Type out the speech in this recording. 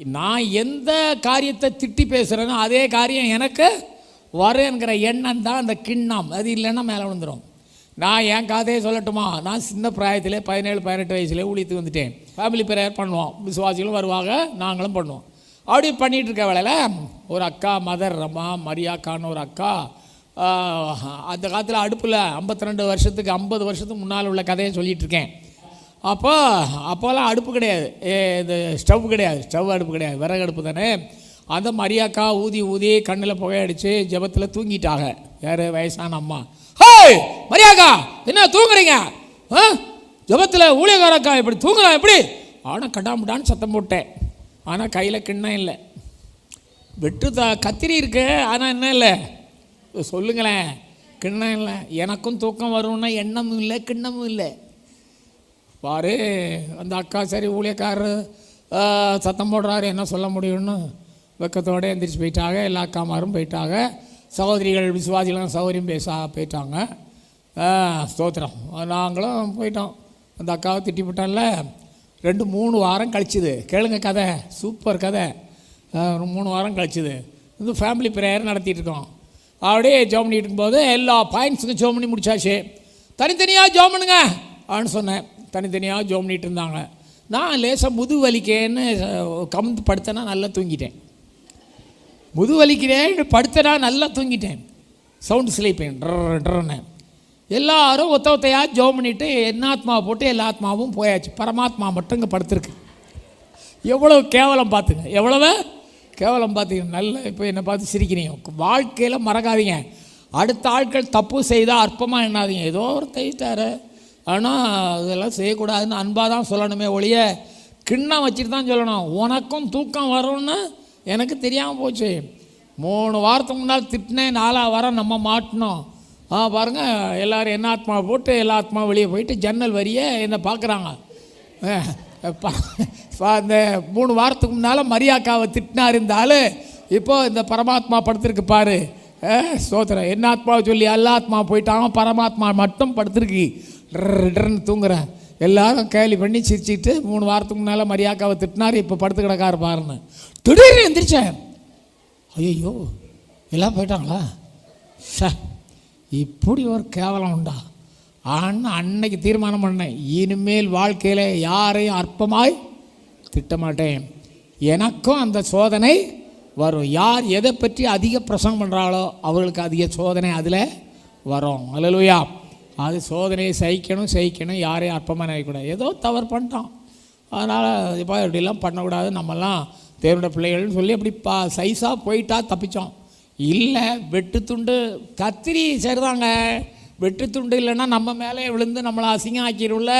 நான் எந்த காரியத்தை திட்டி பேசுகிறேனோ அதே காரியம் எனக்கு வருங்கிற எண்ணம் தான் அந்த கிண்ணம். அது இல்லைன்னா மேலே விழுந்துடும் நான் என் கதையை சொல்லட்டுமா? நான் சின்ன பிராயத்திலே பதினேழு பதினெட்டு வயசுலேயே ஊழியத்துக்கு வந்துட்டேன். ஃபேமிலி ப்ரேயர் பண்ணுவோம். விசுவாசிகளும் வருவாங்க நாங்களும் பண்ணுவோம். அப்படி பண்ணிகிட்டு இருக்க வேலையில் ஒரு அக்கா மதர் ரமா மரியாக்கான்னு ஒரு அக்கா அந்த காலத்தில் அடுப்பில் 52 ரெண்டு வருஷத்துக்கு ஐம்பது வருஷத்துக்கு முன்னால் உள்ள கதையை சொல்லிகிட்டு இருக்கேன். அப்போ அப்போல்லாம் அடுப்பு கிடையாது. ஏ, இது ஸ்டவ் கிடையாது. ஸ்டவ் அடுப்பு கிடையாது. விறகு அடுப்பு தானே. அந்த மரியாக்கா ஊதி ஊதி கண்ணில் புகையடிச்சு ஜெபத்தில் தூங்கிட்டாங்க. யார்? வயசான அம்மா. ஹேய்! மரியாக்கா! என்ன தூங்குறீங்க? ஆ? ஜெபத்தில் ஊழியக்காரக்கா இப்படி தூங்குறா? எப்படி? ஆனால் கடாமுடான்னு சத்தம் போட்டேன். ஆனால் கையில் கிண்ணம் இல்லை. வெட்டு த கத்திரி இருக்கு ஆனால் என்ன இல்லை? சொல்லுங்களேன். கிண்ணம் இல்லை. எனக்கும் தூக்கம் வரும்னா எண்ணமும் இல்லை கிண்ணமும் இல்லை. பாரு அந்த அக்கா சரி ஊழியக்காரர் சத்தம் போடுறாரு என்ன சொல்ல முடியும்னு வெக்கத்தோடு எந்திரிச்சு போயிட்டாங்க. எல்லா அக்காமாரும் போயிட்டாங்க. சகோதரிகள் விசுவாசிகளும் சௌகரியம் பேச போயிட்டாங்க. ஸ்தோத்திரம். நாங்களும் போயிட்டோம். அந்த அக்காவை திட்டிவிட்டோம்ல. ரெண்டு மூணு வாரம் கழிச்சுது. கேளுங்க கதை. சூப்பர் கதை. ஒரு மூணு வாரம் கழிச்சுது. இது ஃபேமிலி ப்ரேயர் நடத்திட்டுருக்கோம் அப்படியே ஜோம் பண்ணிட்டு இருக்கும்போது எல்லா பாயிண்ட்ஸுக்கும் ஜோம் பண்ணி முடிச்சாச்சு. தனித்தனியாக ஜோம் பண்ணுங்க. அப்படின்னு சொன்னேன். தனித்தனியாக ஜோம் பண்ணிட்டு இருந்தாங்க. நான் லேசாக முது வலிக்கேன்னு கமுந்து படுத்தேன்னா நல்லா தூங்கிட்டேன். முது வலிக்கிறேன் படுத்தனா நல்லா தூங்கிட்டேன். சவுண்டு ஸ்லீப்பேன் ட்ர ட்ரன்னு எல்லாரும் ஒத்த ஒத்தையாக ஜோம் பண்ணிவிட்டு என்ன ஆத்மாவை போட்டு எல்லா ஆத்மாவும் போயாச்சு. பரமாத்மா மட்டும் இங்கே படுத்துருக்கு. எவ்வளோ கேவலம் பார்த்துங்க எவ்வளவு? கேவலம் பார்த்துங்க நல்ல இப்போ என்னை பார்த்து சிரிக்கிறீங்க. வாழ்க்கையில் மறக்காதீங்க. அடுத்த ஆட்கள் தப்பு செய்தால் அற்பமாக என்னாதீங்க ஏதோ ஒரு தைத்தாரு ஆனால் இதெல்லாம் செய்யக்கூடாதுன்னு அன்பாக தான் சொல்லணுமே ஒழிய கிண்ணம் வச்சுட்டு தான் சொல்லணும். உனக்கும் தூக்கம் வரும்னு எனக்கு தெரியாமல் போச்சு. மூணு வாரத்துக்கு முன்னால் திட்டினேன் நாலாக வாரம் நம்ம மாட்டினோம். ஆ பாருங்கள் எல்லோரும் என்ன ஆத்மா போட்டு எல்லா ஆத்மா வெளியே போயிட்டு ஜன்னல் வரிய என்னை பார்க்குறாங்க. அந்த மூணு வாரத்துக்கு முன்னால் மரியாக்காவை திட்டினார் இருந்தாலும் இப்போது இந்த பரமாத்மா படுத்திருக்கு பாரு. அஹ், ஸ்தோத்திரம் என்ன ஆத்மாவை சொல்லி எல்லா ஆத்மா பரமாத்மா மட்டும் படுத்துருக்கு. டர் தூங்குறேன் எல்லாரும் கேலி பண்ணி சிரிச்சிட்டு மூணு வாரத்துக்கு முன்னால் மரியாக்காவை திட்டினார் இப்போ படுத்து கிடக்காரு பாருன்னு. திடீர்னு எந்திரிச்சேன். ஐயோ எல்லாம் போயிட்டாங்களா? ச இப்படி ஒரு கேவலம் உண்டா? ஆனால் அன்னைக்கு தீர்மானம் பண்ணேன். இனிமேல் வாழ்க்கையில் யாரையும் அற்பமாய் திட்டமாட்டேன். எனக்கும் அந்த சோதனை வரும். யார் எதை பற்றி அதிக பிரசங்கம் பண்ணுறாங்களோ அவர்களுக்கு அதிக சோதனை அதில் வரும். அலலுயா அது சோதனையை சகிக்கணும் சகிக்கணும் யாரையும் அற்பமாக நினைக்கக்கூடாது ஏதோ தவறு பண்ணிட்டோம். அதனால் இப்போ இப்படிலாம் பண்ணக்கூடாது. நம்மலாம் தேவனுடைய பிள்ளைகள்னு சொல்லி அப்படி பா சைஸாக போயிட்டா தப்பித்தோம் இல்லை வெட்டு துண்டு கத்திரி சரிதாங்க. வெட்டு துண்டு இல்லைன்னா நம்ம மேலே விழுந்து நம்மளை அசிங்கம் ஆக்கிடும்ல